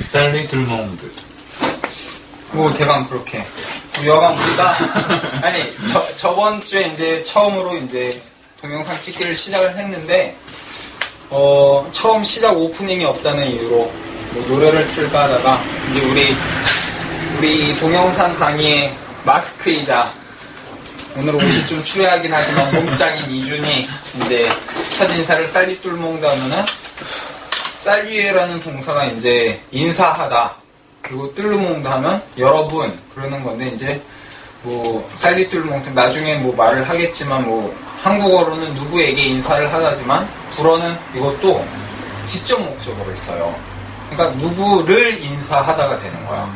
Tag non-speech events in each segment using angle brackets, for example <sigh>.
살리 둘몽드. 뭐 대강 그렇게. 여간 우리가 <laughs> 아니 저 저번 주에 이제 처음으로 이제 동영상 찍기를 시작을 했는데 어 처음 시작 오프닝이 없다는 이유로 뭐 노래를 틀까 하다가 이제 우리 우리 이 동영상 강의의 마스크이자 오늘 옷이 좀 추레하긴 하지만 몸짱인 이준이 이제 첫 인사를 쌀리 뚫 몽다 하면은 쌀위에라는 동사가 이제 인사하다 그리고 뚫르몽다 하면 여러분 그러는 건데 이제 뭐 쌀리 뚫르몽 나중에 뭐 말을 하겠지만 뭐 한국어로는 누구에게 인사를 하다지만 불어는 이것도 직접 목적어를 써요. 그러니까 누구를 인사하다가 되는 거야.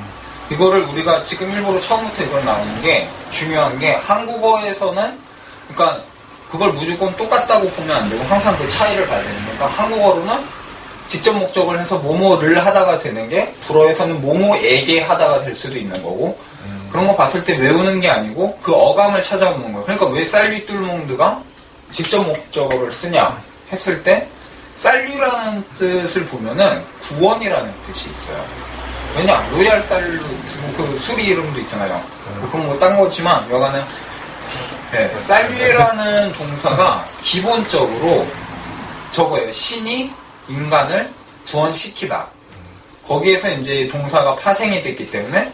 이거를 우리가 지금 일부러 처음부터 이걸 나오는 게 중요한 게 한국어에서는 그러니까 그걸 무조건 똑같다고 보면 안 되고 항상 그 차이를 봐야 되는 거니까 한국어로는 직접 목적을 해서 뭐뭐를 하다가 되는 게 불어에서는 뭐뭐에게 하다가 될 수도 있는 거고 그런 거 봤을 때 외우는 게 아니고 그 어감을 찾아보는 거예요. 그러니까 왜 쌀리 뚫몽드가 직접 목적어를 쓰냐 했을 때 쌀류라는 뜻을 보면은 구원이라는 뜻이 있어요. 왜냐 로얄 쌀류 뭐그 수리 이름도 있잖아요. 그건 뭐 딴 거지만 여간은 네, 쌀류라는 동사가 기본적으로 저거예요. 신이 인간을 구원시키다. 거기에서 이제 동사가 파생이 됐기 때문에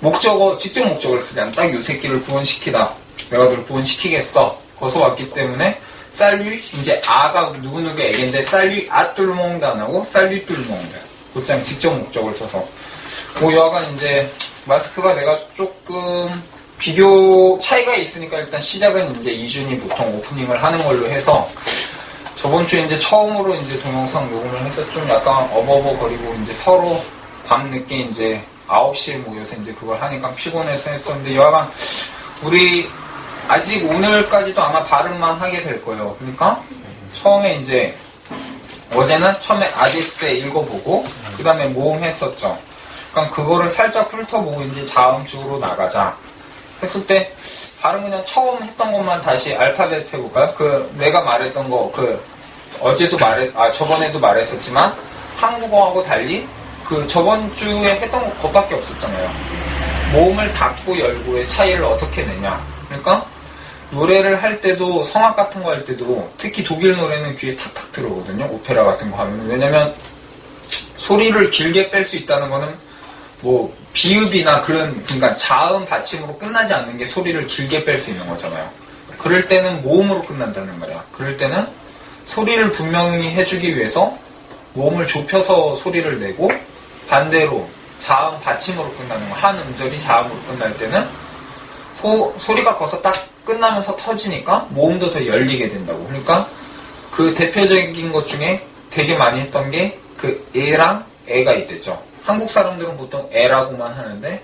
목적어, 직접 목적을 쓰지 않딱요 새끼를 구원시키다. 내가 널 구원시키겠어. 거기서 왔기 때문에 쌀류, 이제 아가 누구누구 애긴데 쌀류 아뚫몽다 안 하고 쌀류 뚫몽다. 곧장 직접 목적을 써서. 뭐 여하간 이제 마스크가 내가 조금 비교 차이가 있으니까 일단 시작은 이제 이준이 보통 오프닝을 하는 걸로 해서 저번 주에 이제 처음으로 이제 동영상 녹음을 해서 좀 약간 어버버거리고 이제 서로 밤 늦게 이제 9시에 모여서 이제 그걸 하니까 피곤해서 했었는데 여하간 우리 아직 오늘까지도 아마 발음만 하게 될 거예요. 그러니까 처음에 이제 어제는 처음에 아디스 읽어보고 그 다음에 모음 했었죠. 그러니까 그거를 살짝 훑어보고 이제 다음 쪽으로 나가자. 했을 때 발음 그냥 처음 했던 것만 다시 알파벳 해볼까요? 그 내가 말했던 거 그 어제도 말했 아 저번에도 말했었지만 한국어하고 달리 그 저번 주에 했던 것밖에 없었잖아요. 모음을 닫고 열고의 차이를 어떻게 내냐. 그러니까 노래를 할 때도 성악 같은 거 할 때도 특히 독일 노래는 귀에 탁탁 들어오거든요. 오페라 같은 거 하면 왜냐면 소리를 길게 뺄 수 있다는 거는 뭐 비읍이나 그런 그러니까 자음 받침으로 끝나지 않는 게 소리를 길게 뺄 수 있는 거잖아요. 그럴 때는 모음으로 끝난다는 거야. 그럴 때는 소리를 분명히 해주기 위해서 모음을 좁혀서 소리를 내고 반대로 자음 받침으로 끝나는 거. 한 음절이 자음으로 끝날 때는 소, 소리가 거기서 딱 끝나면서 터지니까 모음도 더 열리게 된다고. 그러니까 그 대표적인 것 중에 되게 많이 했던 게 그 에랑 에가 있댔죠. 한국 사람들은 보통 에라고만 하는데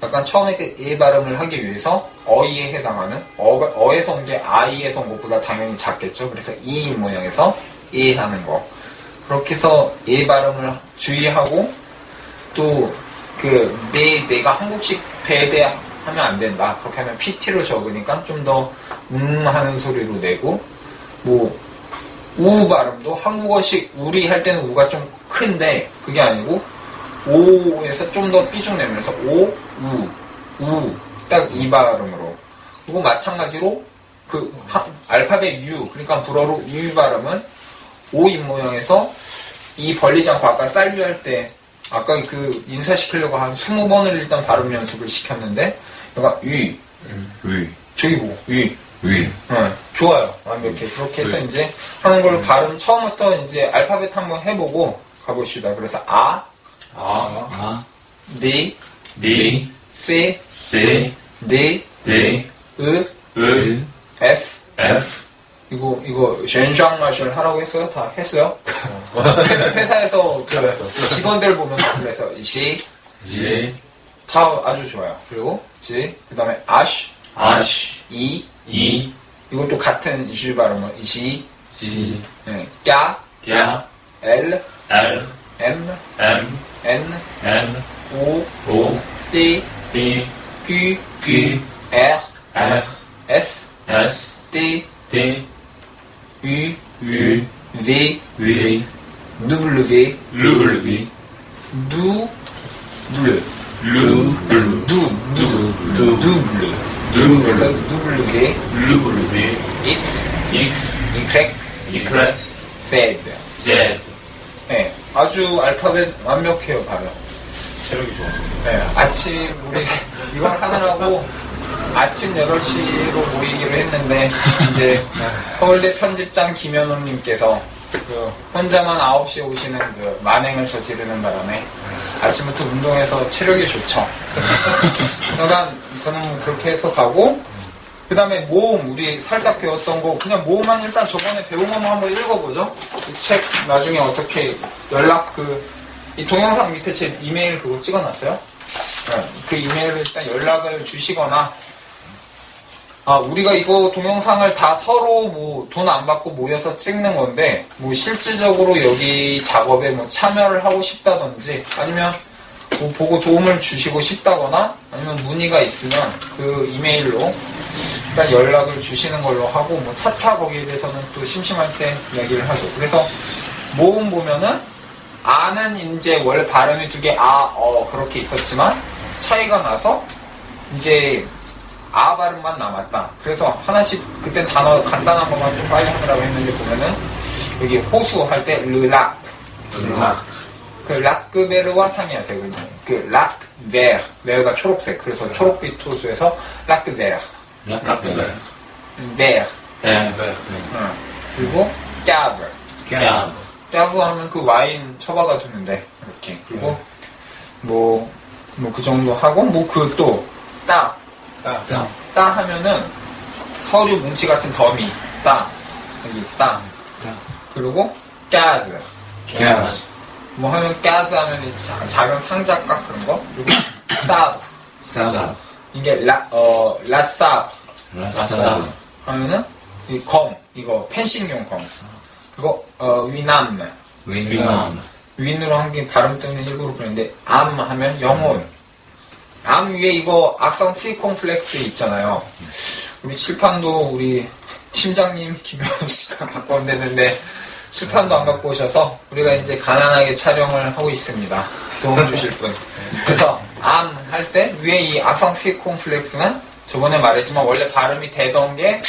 약간 처음에 그에 발음을 하기 위해서 어이에 해당하는 어가, 어에서 온 게 아이에서 온 것보다 당연히 작겠죠. 그래서 이 모양에서 에 하는 거. 그렇게 해서 에 발음을 주의하고 또그 내, 내가 한국식 배대 하면 안 된다. 그렇게 하면 PT로 적으니까 좀 더 음 하는 소리로 내고 뭐 우 발음도 한국어식 우리 할 때는 우가 좀 큰데 그게 아니고 오에서 좀 더 삐죽 내면서 오, 우, 우, 딱 이 발음으로. 그리고 마찬가지로 그 하- 알파벳 U, 그러니까 불어로 U 발음은 O 입 모양에서 이 벌리지 않고 아까 쌀류 할 때 아까 그 인사시키려고 한 20번을 일단 발음 연습을 시켰는데 얘가 위, 위. 저기 뭐, 위, 위. 네, 좋아요. 완벽해. 그렇게 해서 이제 하는 걸 발음 처음부터 이제 알파벳 한번 해보고 가봅시다. 그래서 아, 아. 아. 네, 니. 세, 세. 네, 네. 으, 으. F. F. 이거 이거 젠장 마셜 하라고 했어요? 다 했어요? <laughs> 회사에서 그 직원들 보면 그래서 시, 지. 다 아주 좋아요. 그리고 지, 그 다음에 아쉬, 아쉬. 이, 이. 이것도 같은 이슈 발음을 시, 지. 네, 까, 야. L, L. M, M. N, N, O, O, P, P, Q, Q, R, R, S, S, T, T, U, U, V, V, W, W, Double. Double. Double. W. W. X. X. Y. Y. Z. Z. 네, 아주 알파벳 완벽해요, 발음. 체력이 좋아서. 네, 아침 우리 이걸 하느라고 아침 8시로 모이기로 했는데 이제 서울대 편집장 김현웅님께서 그 혼자만 9시에 오시는 그 만행을 저지르는 바람에 아침부터 운동해서 체력이 좋죠. <laughs> 그러니까 저는 그렇게 해서 가고 그 다음에 모음 우리 살짝 배웠던 거 그냥 모음만 일단 저번에 배운 것만 한번 읽어보죠. 이 책 나중에 어떻게 연락 그 이 동영상 밑에 제 이메일 그거 찍어놨어요. 네, 그 이메일로 일단 연락을 주시거나 아 우리가 이거 동영상을 다 서로 뭐 돈 안 받고 모여서 찍는 건데 뭐 실질적으로 여기 작업에 뭐 참여를 하고 싶다든지 아니면 뭐 보고 도움을 주시고 싶다거나 아니면 문의가 있으면 그 이메일로 일단 연락을 주시는 걸로 하고 뭐 차차 거기에 대해서는 또 심심할 때 이야기를 하죠. 그래서 모음 보면은 아는 이제 원래 발음이 두 개 아, 어 그렇게 있었지만 차이가 나서 이제 아 발음만 남았다. 그래서 하나씩 그땐 단어 간단한 것만 좀 빨리 하느라고 했는데 보면은 여기 호수 할 때 르락 음악. 그 락그베르와 상이하세요. 그 락베르 베르가 초록색. 그래서 초록빛 호수에서 락그베르 락벨. 베르 네. 응. 그리고 까브 꺄. 까브 하면 그 와인 처박아 두는데 이렇게 그리고 뭐 뭐 그 정도 하고 뭐 그 또 따. 따. 따. 따 하면은 서류 뭉치 같은 더미 따 여기 따 그리고 가즈 꺄. 뭐 하면 가즈 하면 작은 상자각 그런 거 그리고 <coughs> 사브 싸다. 이게 라, 어, 라사브 라싸. 하면은 이 검 이거 펜싱용 검. 그리고 어, 위남. 윈남. 윈으로 한 게 발음 때문에 일부러 그랬는데 암 하면 영혼. 암 위에 이거 악성 트리콤플렉스 있잖아요. 우리 칠판도 우리 팀장님 김현우 씨가 <laughs> 갖고 온다는데 칠판도 안 갖고 오셔서 우리가 이제 가난하게 촬영을 하고 있습니다 도움 주실 분 그래서 암 할 때 위에 이 악성 트리콤플렉스는 저번에 말했지만 원래 발음이 되던 게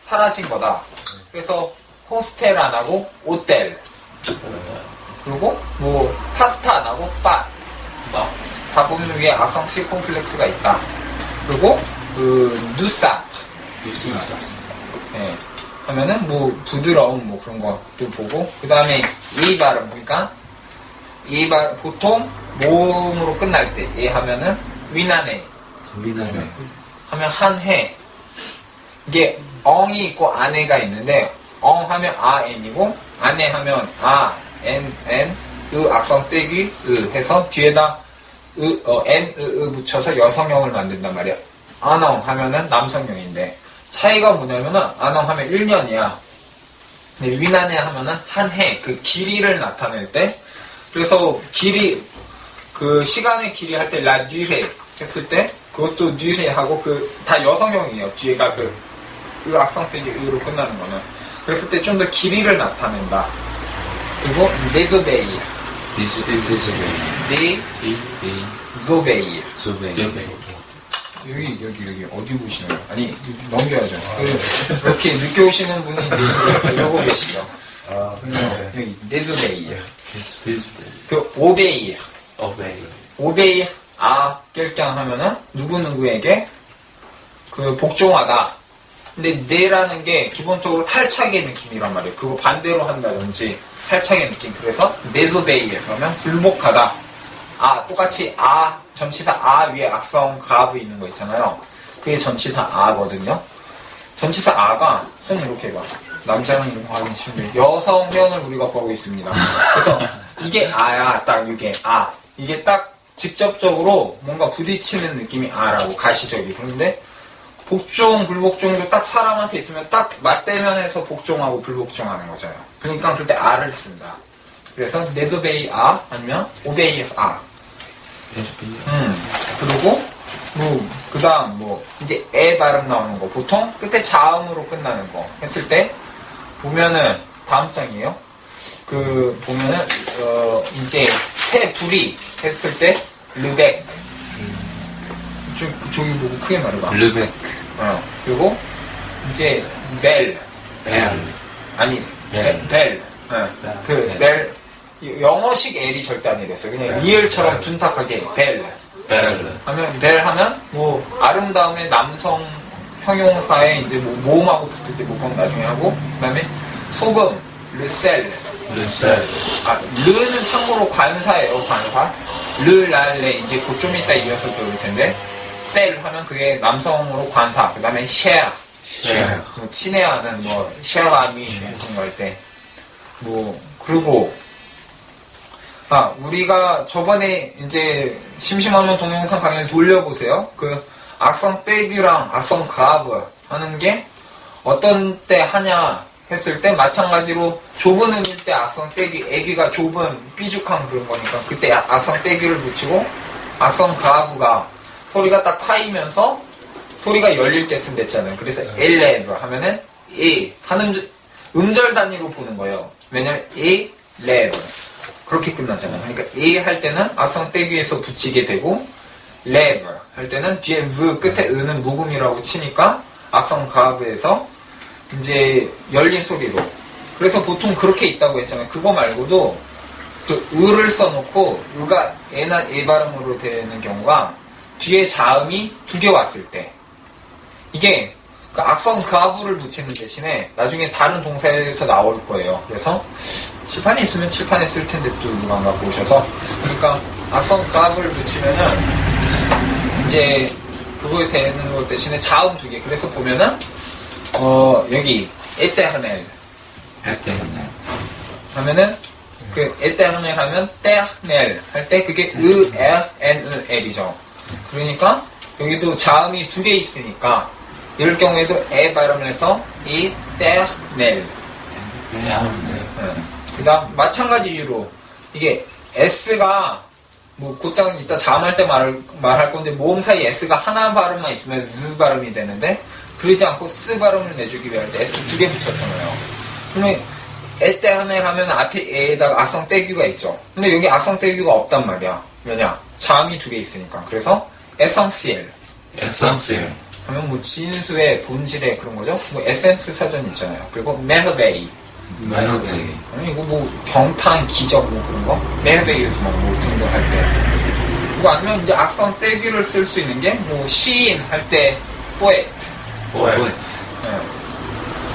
사라진 거다 그래서 호스텔 안 하고 오텔 그리고 뭐 파스타 안 하고 빠. 다 보면 위에 악성 트리콤플렉스가 있다. 그리고 그 누사. 두스. 예. 하면은 뭐 부드러운 뭐 그런 것도 보고 그 다음에 이 발음 보니까 이발 보통 모음으로 끝날 때 예 하면은 위난해 미나네. 하면 한해 이게 엉이 있고 아내가 있는데 엉 하면 아엔이고 아내 하면 아엔엔 으 악성 떼기 으 해서 뒤에다 으, 어, 엔, 으, 으 붙여서 여성형을 만든단 말이야. 아농 하면은 남성형인데 차이가 뭐냐면은 아농 하면 1년이야. 근데 위난해 하면은 한 해, 그 길이를 나타낼 때 그래서 길이 그 시간의 길이 할 때 라듀레 했을 때 그것도 듀레 하고 그 다 여성형이에요. 뒤에가 그, 그 악성 떼기 으로 끝나는 거는 그랬을 때 좀 더 길이를 나타낸다. 그리고 네조베이, 디스 디스베이. 네 이. 이. 조베이. 소베이. 여기 여기 여기 어디 보시나요? 아니 넘겨야죠. 그, 이렇게 늦게 오시는 분이 이제 이러고 계시죠. 아, 네. 여기. 디스베이. 그 오베이. 어베이. 오베이 아 깰깡 하면은 누구 누구에게 그 복종하다. 근데 네라는 게 기본적으로 탈착의 느낌이란 말이에요. 그거 반대로 한다든지 탈착의 느낌. 그래서 네소베이 그러면 불복하다. 아 똑같이 아 전치사 아 위에 악성 가브 있는 거 있잖아요. 그게 전치사 아거든요. 전치사 아가 손 이렇게 봐. 남자는 이런 거 하기 쉬운데 여성 회원을 우리가 보고 있습니다. 그래서 이게 아야 딱 이게 아 이게 딱 직접적으로 뭔가 부딪히는 느낌이 아라고 가시적이 그런데 복종 불복종도 딱 사람한테 있으면 딱 맞대면에서 복종하고 불복종하는 거잖아요. 그러니까 그럴 때 아를 쓴다. 그래서 네조베이 아 아니면 오베이 아. 음, 그리고 뭐 그다음 뭐 이제 에 발음 나오는 거 보통 끝에 자음으로 끝나는 거 했을 때 보면은 다음 장이에요. 그 보면은 어 이제 새 불이 했을 때 르벡 좀 저기 보고 크게 말해봐. 르벡. 어 그리고 이제 벨 벨. 아니 벨. 벨 네. 네. 그 네. 벨 영어식 L이 절대 아니랬어요. 그냥 리을처럼 둔탁하게 벨. 벨. 하면 벨 하면 뭐 아름다움의 남성 형용사에 이제 뭐 모음하고 붙을 때 모음 나중에 하고 그다음에 소금 르셀 르셀. 아 르는 참고로 관사예요 관사 르랄레 이제 곧 좀 이따 이어서 배울 텐데 셀 하면 그게 남성으로 관사 그다음에 쉐어 쉐어. 뭐 친애하는 뭐 쉐어감이 그런 거할 때 뭐 그리고 아 우리가 저번에 이제 심심하면 동영상 강의를 돌려보세요 그 악성 떼규랑 악성 가브 하는 게 어떤 때 하냐 했을 때 마찬가지로 좁은 음일 때 악성 떼기 애기가 좁은 삐죽한 그런 거니까 그때 악성 떼기를 붙이고 악성 가브가 소리가 딱 파이면서 소리가 열릴 때 쓴댔잖아요. 그래서 엘레브 하면은 이한 음절, 음절 단위로 보는 거예요. 왜냐면 이 레브 그렇게 끝나잖아요. 그러니까 이할 때는 악성 떼기에서 붙이게 되고 레브 할 때는 뒤에 브 끝에 으는 묵음이라고 치니까 악성 가브에서 이제 열린 소리로 그래서 보통 그렇게 있다고 했잖아요. 그거 말고도 그 으를 써놓고 으가 에나 에 발음으로 되는 경우가 뒤에 자음이 두 개 왔을 때 이게 그 악성 가부를 붙이는 대신에 나중에 다른 동사에서 나올 거예요. 그래서 칠판에 있으면 칠판에 쓸 텐데 또 누가 안 갖고 오셔서. 그러니까 악성 가부를 붙이면은 이제 그거에 되는 것 대신에 자음 두 개. 그래서 보면은 어 여기 에테하넬. 헬때는 하면은 그 에테하넬 하면 테하넬 할때 그게 으, 에, 엔, 으, 엘이죠. 그러니까 여기도 자음이 두 개 있으니까 이럴 경우에도 에 발음을 해서 이 테하넬 그 다음 마찬가지 이유로 이게 S가 뭐 곧장 이따 자음할 때 말, 말할 건데 모음 사이 S가 하나 발음만 있으면 Z 발음이 되는데 그러지 않고 S 발음을 내주기 위할 때 S 두 개 붙였잖아요. 그러면 에때 하네 하면 앞에 에에다가 악성 떼규가 있죠. 근데 여기 악성 떼규가 없단 말이야. 왜냐? 자음이 두 개 있으니까. 그래서 에성시엘 에센스요. 하면 뭐 진수의 본질의 그런 거죠. 뭐 에센스 사전 있잖아요. 그리고 메허베이 메로데이. 아니 이거 뭐 경탄 기적 뭐 그런 거? 메헤베이에서 막뭐 등등할 때. 그리고 아니면 이제 악성 떼귀를 쓸 수 있는 게 뭐 시인 할때 포에트 포에트.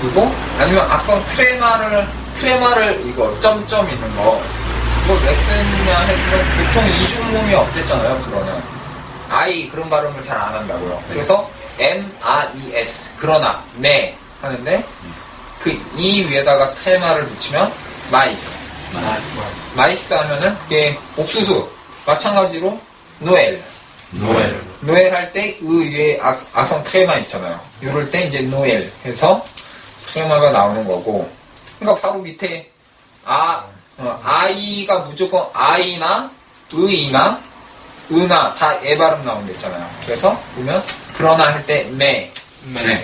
그리고 아니면 악성 트레마를 트레마를 이거 점점 있는 거. 이거 레슨이나 했으면 보통 이중음이 없댔잖아요 그거는 I 그런 발음을 잘 안 한다고요. 그래서 M, R, E, S. 그러나 네 하는데 그 E 위에다가 트레마를 붙이면 마이스. 마스. 마이스 하면은 그게 옥수수. 마찬가지로 노엘. 노엘. 노엘 할 때 의 위에 악, 악성 트레마 있잖아요. 이럴 때 이제 노엘 해서 트레마가 나오는 거고. 그러니까 바로 밑에 아 어, 아이가 무조건 아이나 의이나 으나 다에 발음 나온다 했잖아요. 그래서 보면 그러나 할 때매. 메.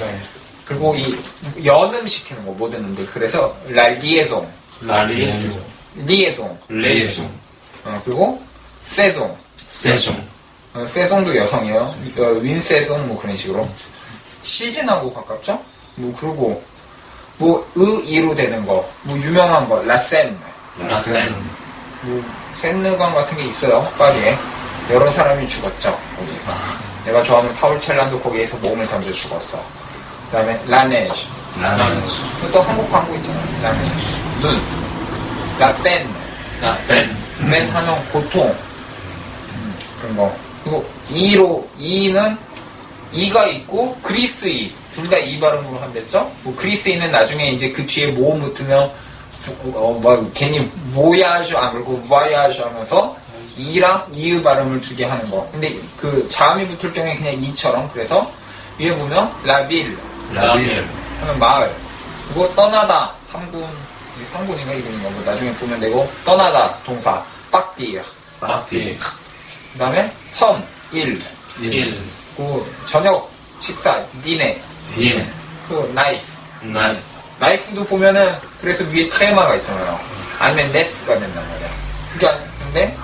그리고 이 연음 시키는 거 모든 음들 그래서 랄리에송 라 리에조. 리에송 레이조. 어, 그리고 세송 세종. 어, 세송도 여성이에요. 어, 윈세송 뭐 그런 식으로 시즌하고 가깝죠? 뭐 그리고 뭐 의이로 되는 거, 뭐 유명한 거 라센, 라센. 뭐 센느강 같은 게 있어요. 파리에 여러 사람이 죽었죠 거기에서. 내가 좋아하는 파울 첼란도 거기에서 몸을 던져 죽었어. 그다음에 라네즈, 라네즈. 또 한국 광고 있잖아요. 라네즈, 눈, 라펜, 라펜. 맨 하면 고통. 음, 그런 거. 그리고 이로 이는 이가 있고 그리스 이 둘 다 이 발음으로 한댔죠? 뭐 그리스 이는 나중에 이제 그 뒤에 모음 붙으면 어 뭐 괜히 voyage 안 그러고 voyage 하면서 이랑 이의 발음을 두 개 하는 거. 근데 그 자음이 붙을 경우에 그냥 이처럼. 그래서 위에 보면 라빌 라빌. 하면 마을 그리고 떠나다 삼군 이게 삼군인가 이군인가 뭐 나중에 보면 되고 떠나다 동사 빡디어 파티. 그 다음에 섬, 일, 일. 그리고 저녁, 식사, 디네, 딜. 그리고 나이프. 나이. 나이프도 보면은 그래서 위에 테마가 있잖아요. 아니면 네스가 된단 말이야. 그게 아닌데